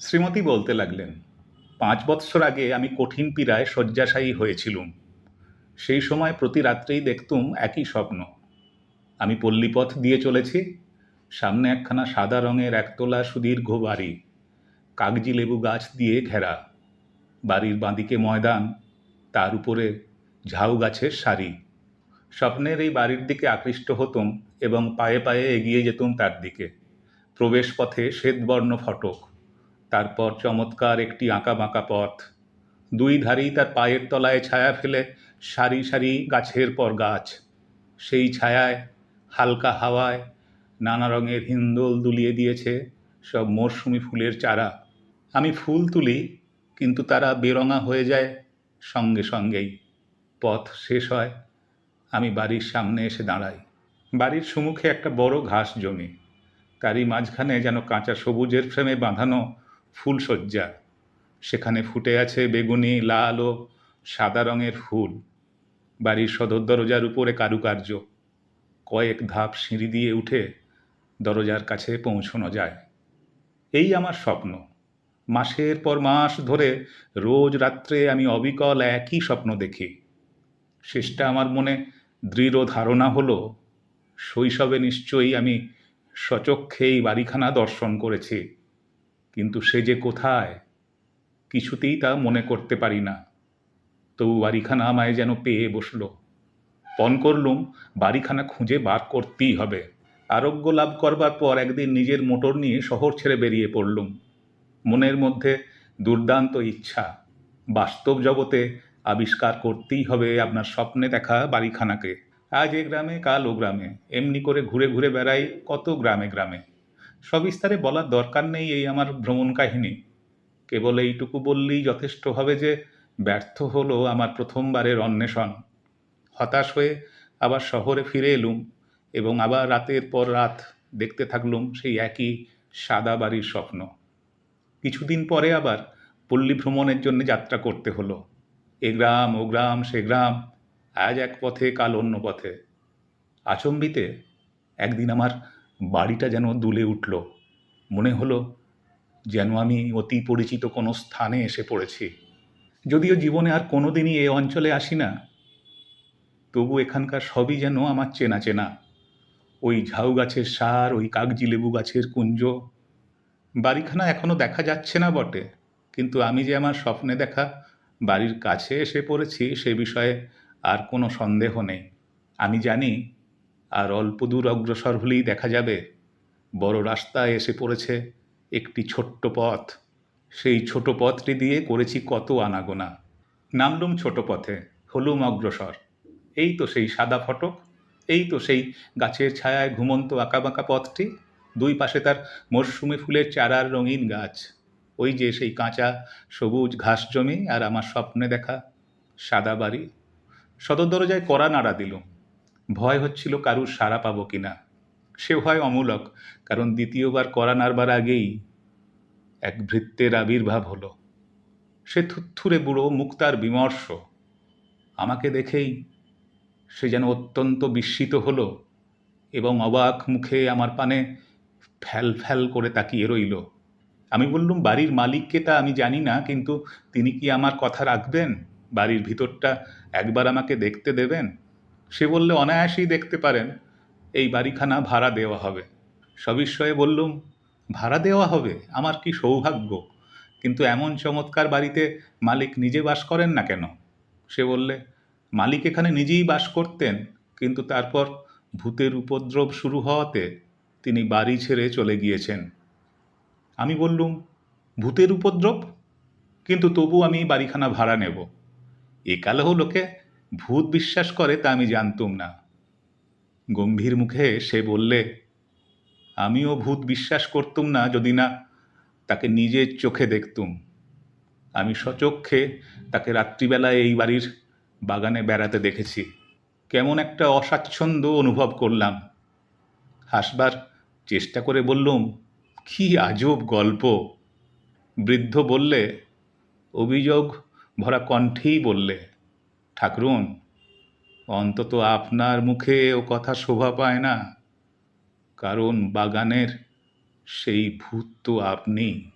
শ্রীমতী বলতে লাগলেন, পাঁচ বৎসর আগে আমি কঠিন পীড়ায় শয্যাশায়ী হয়েছিলুম। সেই সময় প্রতি রাত্রেই দেখতুম একই স্বপ্ন। আমি পল্লীপথ দিয়ে চলেছি, সামনে একখানা সাদা রঙের একতলা সুদীর্ঘ বাড়ি, কাগজি লেবু গাছ দিয়ে ঘেরা। বাড়ির বাঁদিকে ময়দান, তার উপরে ঝাউ গাছের সারি। স্বপ্নের এই বাড়ির দিকে আকৃষ্ট হতুম এবং পায়ে পায়ে এগিয়ে যেতুম তার দিকে। প্রবেশ পথে শ্বেতবর্ণ ফটক, তারপর চমৎকার একটি আঁকা বাঁকা পথ। দুই ধারেই তার পায়ের তলায় ছায়া ফেলে সারি সারি গাছের পর গাছ। সেই ছায়ায়, হালকা হাওয়ায়, নানা রঙের হিন্দোল দুলিয়ে দিয়েছে সব মরশুমি ফুলের চারা। আমি ফুল তুলি, কিন্তু তারা বেরঙা হয়ে যায় সঙ্গে সঙ্গেই। পথ শেষ হয় আমি বাড়ির সামনে এসে দাঁড়াই। বাড়ির সম্মুখে একটা বড় ঘাস জমি। তারই মাঝখানে যেন কাঁচা সবুজের ফ্রেমে বাঁধানো ফুলশয্যা। সেখানে ফুটে আছে বেগুনি, লাল ও সাদা রঙের ফুল। বাড়ির সদর দরজার উপরে কারুকার্য। কয়েক ধাপ সিঁড়ি দিয়ে উঠে দরজার কাছে পৌঁছানো যায়। এই আমার স্বপ্ন। মাসের পর মাস ধরে রোজ রাত্রে আমি অবিকল একই স্বপ্ন দেখি। শেষটা আমার মনে দৃঢ় ধারণা হলো, শৈশবে নিশ্চয়ই আমি সচক্ষে এই বাড়িখানা দর্শন করেছি, কিন্তু সে যে কোথায়, কিছুতেই তা মনে করতে পারি না। তবু বাড়িখানা আমায় যেন পেয়ে বসল। পণ করলুম, বাড়িখানা খুঁজে বার করতেই হবে। আরোগ্য লাভ করবার পর একদিন নিজের মোটর নিয়ে শহর ছেড়ে বেরিয়ে পড়লুম। মনের মধ্যে দুর্দান্ত ইচ্ছা। বাস্তব জগতে আবিষ্কার করতেই হবে আপনার স্বপ্নে দেখা বাড়িখানাকে। আজ এ গ্রামে, কাল ও গ্রামে। এমনি করে ঘুরে ঘুরে বেড়াই কত গ্রামে গ্রামে। সবিস্তারে বলার দরকার নেই এই আমার ভ্রমণ কাহিনী। কেবল এইটুকু বললেই যথেষ্ট হবে যে, ব্যর্থ হলো আমার প্রথমবারের অন্বেষণ। হতাশ হয়ে আবার শহরে ফিরে এলুম এবং আবার রাতের পর রাত দেখতে থাকলুম সেই একই সাদা বাড়ির স্বপ্ন। কিছুদিন পরে আবার পল্লী ভ্রমণের জন্য যাত্রা করতে হলো। এ গ্রাম, ও গ্রাম, সে গ্রাম, আজ এক পথে, কাল অন্য পথে। আচম্বিতে একদিন আমার বাড়িটা যেন দুলে উঠল। মনে হলো যেন আমি অতি পরিচিত কোনো স্থানে এসে পড়েছি। যদিও জীবনে আর কোনো দিনই এ অঞ্চলে আসি না, তবু এখানকার সবই যেন আমার চেনা চেনা। ওই ঝাউ গাছের সার, ওই কাগজি লেবু গাছের কুঞ্জ। বাড়িখানা এখনও দেখা যাচ্ছে না বটে, কিন্তু আমি যে আমার স্বপ্নে দেখা বাড়ির কাছে এসে পড়েছি, সে বিষয়ে আর কোনো সন্দেহ নেই। আমি জানি আর অল্প দূর অগ্রসর হলেই দেখা যাবে। বড় রাস্তায় এসে পড়েছে একটি ছোট্ট পথ। সেই ছোট পথটি দিয়ে করেছি কত আনাগোনা। নামলুম ছোট পথে, হলুম অগ্রসর। এই তো সেই সাদা ফটক, এই তো সেই গাছের ছায়ায় ঘুমন্ত আঁকাবাঁকা পথটি, দুই পাশে তার মরশুমি ফুলের চারার রঙিন গাছ। ওই যে সেই কাঁচা সবুজ ঘাস জমি আর আমার স্বপ্নে দেখা সাদা বাড়ি। সদর দরজায় কড়া নাড়া দিল। ভয় হচ্ছিল কারুর সাড়া পাবো কিনা। সে ভয় অমূলক, কারণ দ্বিতীয়বার কড়া নাড়বার আগেই এক ভৃত্যের আবির্ভাব হলো। সে থুথুরে বুড়ো, মুখ তার বিমর্ষ। আমাকে দেখেই সে যেন অত্যন্ত বিস্মিত হলো এবং অবাক মুখে আমার পানে ফ্যাল ফ্যাল করে তাকিয়ে রইল। আমি বললুম, বাড়ির মালিককে তা আমি জানি না, কিন্তু তিনি কি আমার কথা রাখবেন? বাড়ির ভিতরটা একবার আমাকে দেখতে দেবেন? সে বললে, অনায়াসেই দেখতে পারেন। এই বাড়িখানা ভাড়া দেওয়া হবে। সবিস্ময়ে বললুম, ভাড়া দেওয়া হবে? আমার কি সৌভাগ্য? কিন্তু এমন চমৎকার বাড়িতে মালিক নিজে বাস করেন না কেন? সে বললে, মালিক এখানে নিজেই বাস করতেন, কিন্তু তারপর ভূতের উপদ্রব শুরু হওয়াতে তিনি বাড়ি ছেড়ে চলে গিয়েছেন। আমি বললুম, ভূতের উপদ্রব? কিন্তু তবু আমি বাড়িখানা ভাড়া নেব। একালেও লোকে ভূত বিশ্বাস করে তা আমি জানতুম না। গম্ভীর মুখে সে বললে, আমিও ভূত বিশ্বাস করতুম না যদি না তাকে নিজের চোখে দেখতুম। আমি সচক্ষে তাকে রাত্রিবেলায় এই বাড়ির বাগানে বেড়াতে দেখেছি। কেমন একটা অস্বাচ্ছন্দ্য অনুভব করলাম। হাসবার চেষ্টা করে বললুম কি আজব গল্প। বৃদ্ধ বললে, অভিযোগ ভরা কণ্ঠেই বললে, ঠাকুরুন, অন্তত আপনার মুখে ও কথা শোভা পায় না। কারণ বাগানের সেই ভূত তো আপনি।